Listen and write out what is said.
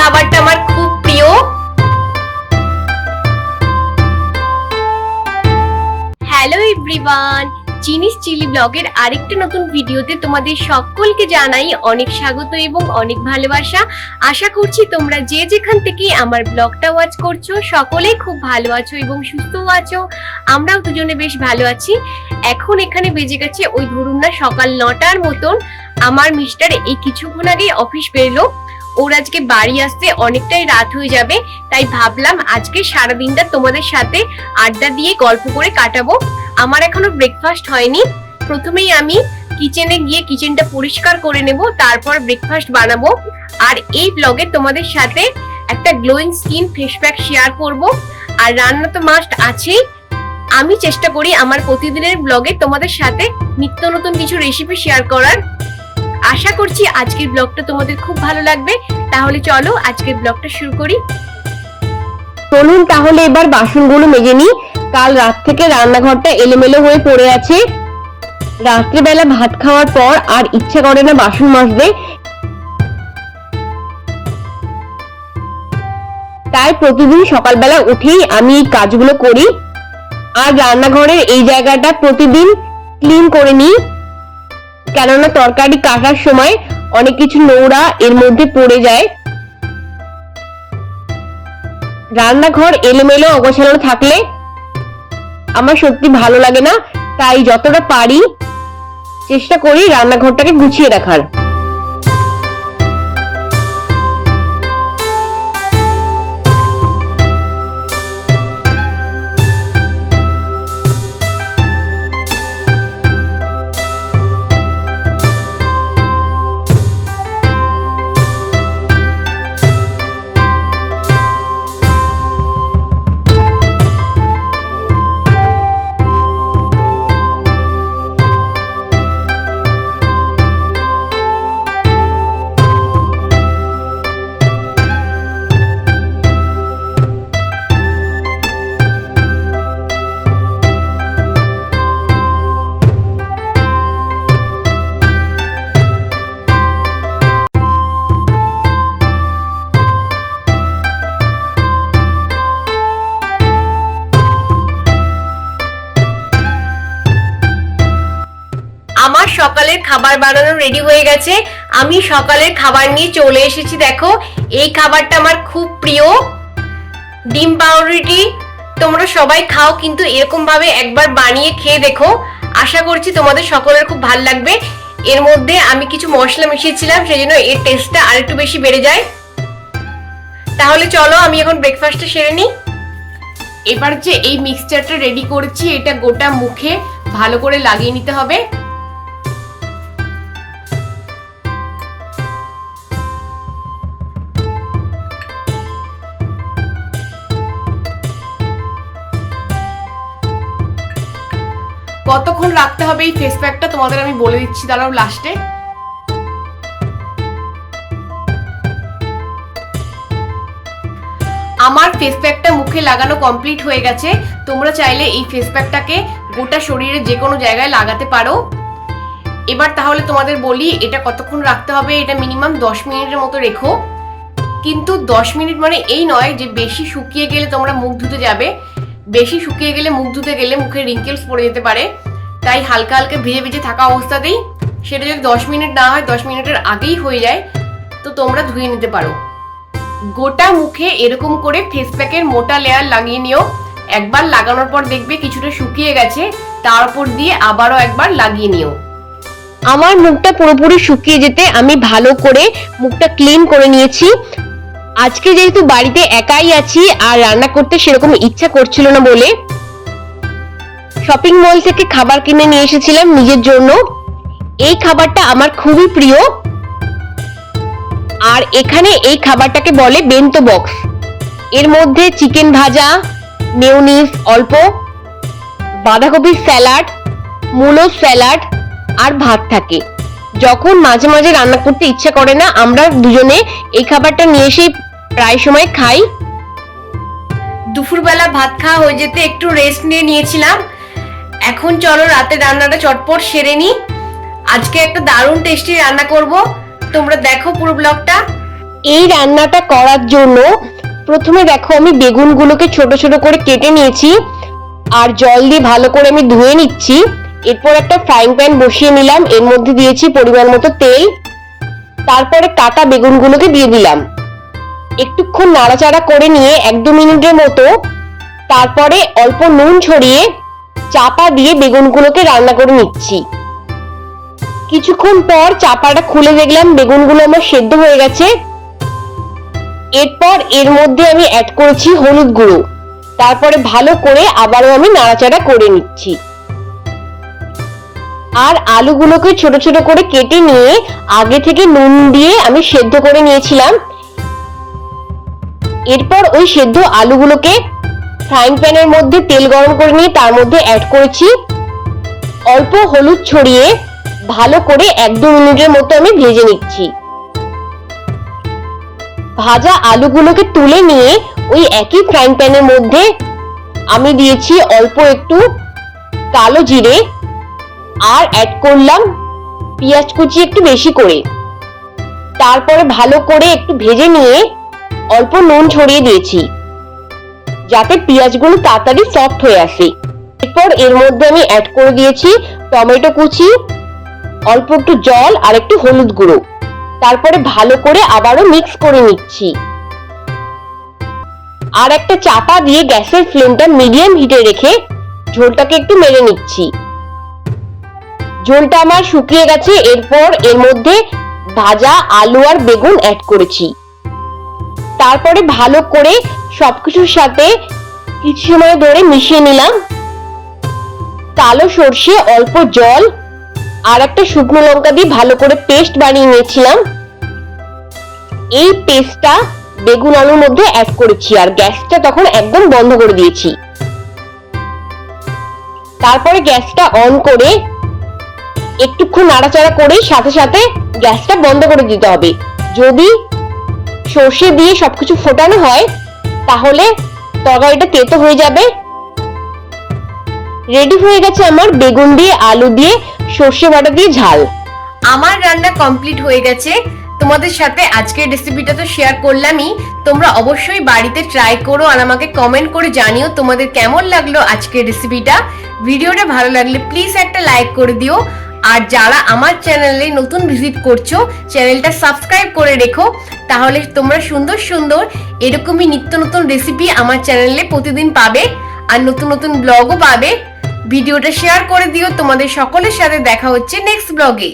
খাবারটা আমার খুব প্রিয়। হ্যালো এভরিওয়ান চিনিস চিলি ব্লগের আরেকটা নতুন ভিডিওতে তোমাদের সকলকে জানাই অনেক স্বাগত এবং অনেক ভালোবাসা। আশা করছি তোমরা যে যেখান থেকে আমার ব্লগটা ওয়াচ করছ, সকলেই খুব ভালো আছো এবং সুস্থও আছো। আমরাও দুজনে বেশ ভালো আছি। এখন এখানে বেজে গেছে ওই ধরুন না সকাল নটার মতন। আমার মিস্টার এই কিছুক্ষণ আগেই অফিস বেরোলো। ওর আজকে বাড়ি আসতে অনেকটাই রাত হয়ে যাবে, তাই ভাবলাম আজকে সারাদিনটা তোমাদের সাথে আড্ডা দিয়ে গল্প করে কাটাবো। আমার এখনও ব্রেকফাস্ট হয়নি। প্রথমেই আমি কিচেনে গিয়ে কিচেনটা পরিষ্কার করে নেব, তারপর ব্রেকফাস্ট বানাবো। আর এই ব্লগে তোমাদের সাথে একটা glowing skin face pack share করব। আর রান্না তো মাস্ট আছেই। আমি চেষ্টা করি আমার প্রতিদিনের ব্লগে তোমাদের সাথে নিত্য নতুন কিছু রেসিপি শেয়ার করার। আশা করছি আজকের ব্লগটা তোমাদের খুব ভালো লাগবে। তাহলে চলো আজকের ব্লগটা শুরু করি। চলুন তাহলে এবার বাসনগুলো মেজে নিই। কাল রাত থেকে রান্নাঘরটা এলোমেলো হয়ে পড়ে আছে। রাত্রিবেলা ভাত খাওয়ার পর আর ইচ্ছা করে না বাসন মাজতে। তাই প্রতিদিন সকালবেলা উঠেই আমি এই কাজগুলো করি। আর রান্নাঘরের এই জায়গাটা প্রতিদিন ক্লিন করে নিই। কেননা তরকারি কাটার সময় অনেক কিছু নোংরা এর মধ্যে পড়ে যায়। রান্নাঘর এলোমেলো অগোছালো থাকলে আমার সত্যি ভালো লাগে না, তাই যতটা পারি চেষ্টা করি রান্নাঘরটাকে গুছিয়ে রাখার। সকালের খাবার বানানো রেডি হয়ে গেছে। আমি সকালের খাবার নিয়ে চলে এসেছি, দেখো। এই খাবারটা আমার খুব প্রিয়। ডিম পাউরুটি তোমরা সবাই খাও, কিন্তু এরকম ভাবে একবার বানিয়ে খেয়ে দেখো। আশা করছি তোমাদের সকলের খুব ভালো লাগবে। এর মধ্যে আমি কিছু মশলা মিশিয়েছিলাম সেই জন্য এর টেস্টটা আরেকটু বেশি বেড়ে যায়। তাহলে চলো, আমি এখন ব্রেকফাস্টটা সেরে নিই। এবার যে এই মিক্সচারটা রেডি করেছি, এটা গোটা মুখে ভালো করে লাগিয়ে নিতে হবে। কতক্ষণ রাখতে হবে এই ফেস প্যাকটা তোমাদের আমি বলে দিচ্ছি, দাঁড়াও লাস্টে আমার ফেস প্যাকটা মুখে লাগানো কমপ্লিট হয়ে গেছে। তোমরা চাইলে এই ফেস প্যাকটাকে গোটা শরীরে যে কোনো জায়গায় লাগাতে পারো। এবার তাহলে তোমাদের বলি, এটা কতক্ষণ রাখতে হবে? এটা মিনিমাম দশ মিনিটের মতো রেখো। কিন্তু দশ মিনিট মানে এই নয় যে বেশি শুকিয়ে গেলে তোমরা মুখ ধুতে যাবে। বেশি শুকিয়ে গেলে, মুখ ধুতে গেলে মুখে রিঙ্কেলস পড়ে যেতে পারে। তাই হালকা হালকা ভিজে ভিজে থাকা অবস্থাতেই সেটা যদি দশ মিনিট না হয়, দশ মিনিটের আগেই হয়ে যায়, তো তোমরা ধুয়ে নিতে পারো। গোটা মুখে এরকম করে ফেস প্যাকের মোটা লেয়ার লাগিয়ে নিও। একবার লাগানোর পর দেখবে কিছুটা শুকিয়ে গেছে, তার উপর দিয়ে আবারও একবার লাগিয়ে নিও। আমার মুখটা পুরোপুরি শুকিয়ে যেতে আমি ভালো করে মুখটা ক্লিন করে নিয়েছি। আজকে যেহেতু বাড়িতে একাই আছি আর রান্না করতে সেরকম ইচ্ছা করছিল না বলে শপিং মল থেকে খাবার কিনে নিয়ে এসেছিলাম নিজের জন্য। এই খাবারটা আমার খুবই প্রিয়। আর এখানে এই খাবারটাকে বলে বেন্তো বক্স এর মধ্যে চিকেন ভাজা মেয়োনিজ অল্প, বাঁধাকপির স্যালাড মূলো স্যালাড আর ভাত থাকে। যখন মাঝে মাঝে রান্না করতে ইচ্ছা করে না, আমরা দুজনে এই খাবারটা নিয়ে এসেই প্রায় সময় খাই। দুপুরবেলা ভাত খাওয়া হয়ে যেতে একটু রেস্ট নিয়ে নিয়েছিলাম। এখন চলো রাতে রান্নাটা চটপট সেরে নি আজকে একটা দারুণ টেস্টি রান্না করব। তোমরা দেখো পুরো ব্লগটা এই রান্নাটা করার জন্য প্রথমে দেখো আমি বেগুনগুলোকে ছোট ছোট করে কেটে নিয়েছি। আর জল দিয়ে ভালো করে আমি ধুয়ে নিচ্ছি। এরপর একটা ফ্রাইং প্যান বসিয়ে নিলাম। এর মধ্যে দিয়েছি পরিমাণ মতো তেল। তারপরে কাটা বেগুনগুলোকে দিয়ে দিলাম। একটুক্ষণ নাড়াচাড়া করে নিয়ে এক দু মিনিটের মতো, তারপরে অল্প নুন ছড়িয়ে চাপা দিয়ে বেগুনগুলোকে রান্না করে নিচ্ছি। কিছুক্ষণ পর চাপাটা খুলে দেখলাম বেগুনগুলো আমার সেদ্ধ হয়ে গেছে। এরপর এর মধ্যে আমি অ্যাড করেছি হলুদ গুঁড়ো। তারপরে ভালো করে আবারও আমি নাড়াচাড়া করে নিচ্ছি। আর আলুগুলোকে ছোট ছোট করে কেটে নিয়ে আগে থেকে নুন দিয়ে আমি সেদ্ধ করে নিয়েছিলাম। এরপর ওই সেদ্ধ আলুগুলোকে ফ্রাইং প্যানের মধ্যে তেল গরম করে নিয়ে তার মধ্যে অ্যাড করেছি। অল্প হলুদ ছড়িয়ে ভালো করে এক দু মিনিটের মতো আমি ভেজে নিচ্ছি। ভাজা আলুগুলোকে তুলে নিয়ে ওই একই ফ্রাইং প্যানের মধ্যে আমি দিয়েছি অল্প একটু কালো জিরে আর অ্যাড করলাম পেঁয়াজ কুচি একটু বেশি করে। তারপরে ভালো করে একটু ভেজে নিয়ে অল্প নুন ছড়িয়ে দিয়েছি, যাতে পেঁয়াজগুলো তাড়াতাড়ি সফট হয়ে আসে। এরপর এর মধ্যে আমি অ্যাড করে দিয়েছি টমেটো কুচি, অল্প একটু জল আর একটু হলুদ গুঁড়ো। তারপরে ভালো করে আবারও মিক্স করে নিচ্ছি। আর একটা চাপা দিয়ে গ্যাসের ফ্লেমটা মিডিয়াম হিটে রেখে ঝোলটাকে একটু মেরে নিচ্ছি। ঝোলটা আমার শুকিয়ে গেছে, এরপর এর মধ্যে ভাজা আলু আর বেগুন অ্যাড করেছি। তারপরে ভালো করে সবকিছুর সাথে কিছু সময় ধরে মিশিয়ে নিলাম। কালো সর্ষে, অল্প জল আর একটা শুকনো লঙ্কা দিয়ে ভালো করে পেস্ট বানিয়ে নিয়েছিলাম। এই পেস্টটা বেগুন আলুর মধ্যে অ্যাড করেছি আর গ্যাসটা তখন একদম বন্ধ করে দিয়েছি। তারপরে গ্যাসটা অন করে একটুক্ষণ নাড়াচাড়া করে সাথে সাথে গ্যাসটা বন্ধ করে দিতে হবে। যদি সর্ষে দিয়ে সবকিছু ফোটানো হয়, তাহলে তরকারিটা তেতো হয়ে যাবে। রেডি হয়ে গেছে আমার বেগুন দিয়ে, আলু দিয়ে, সর্ষে বাটা দিয়ে ঝাল। আমার রান্না কমপ্লিট হয়ে গেছে। তোমাদের সাথে আজকের রেসিপিটা তো শেয়ার করলামই। তোমরা অবশ্যই বাড়িতে ট্রাই করো আর আমাকে কমেন্ট করে জানিও তোমাদের কেমন লাগল আজকের রেসিপিটা ভিডিওটা ভালো লাগলে প্লিজ একটা লাইক করে দিও। আর যারা আমার চ্যানেলে নতুন ভিজিট করছ, চ্যানেলটা সাবস্ক্রাইব করে রেখো, তাহলে তোমরা সুন্দর সুন্দর এরকমই নিত্য নতুন রেসিপি আমার চ্যানেলে প্রতিদিন পাবে আর নতুন নতুন ব্লগও পাবে। ভিডিওটা শেয়ার করে দিও, তোমাদের সকলের সাথে দেখা হচ্ছে নেক্সট ব্লগে